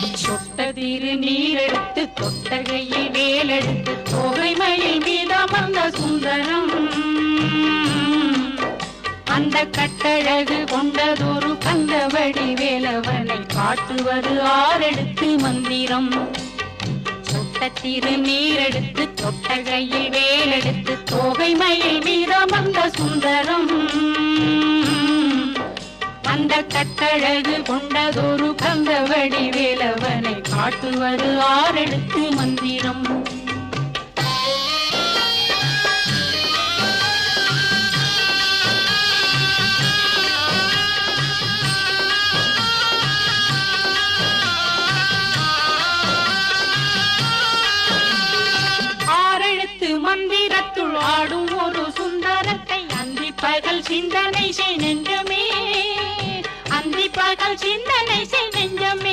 சொட்டதிரு நீரெடுத்து கொட்டகையில் வேலெடுத்து தொகைமையில் மீதமர்ந்த சுந்தரம். அந்த கட்டழகு கொண்டதொரு கந்தவடி வேலவனை காட்டுவது ஆறெடுத்து மந்திரம். சொட்டத்திரு நீரெடுத்து தொட்டகையில் வேலெடுத்து தொகைமையில் மீதமர்ந்த சுந்தரம். அந்த கட்டழகு கொண்டதொரு ஆரடி வேலவனை காட்டுவது ஆரெடுத்து மந்திரம். மந்திரத்துள் ஆடும் ஒரு சுந்தரத்தை அந்தி பகல் சிந்தனை செய் நெஞ்சமே. அந்தி பகல் சிந்தனை செய் நெஞ்சமே.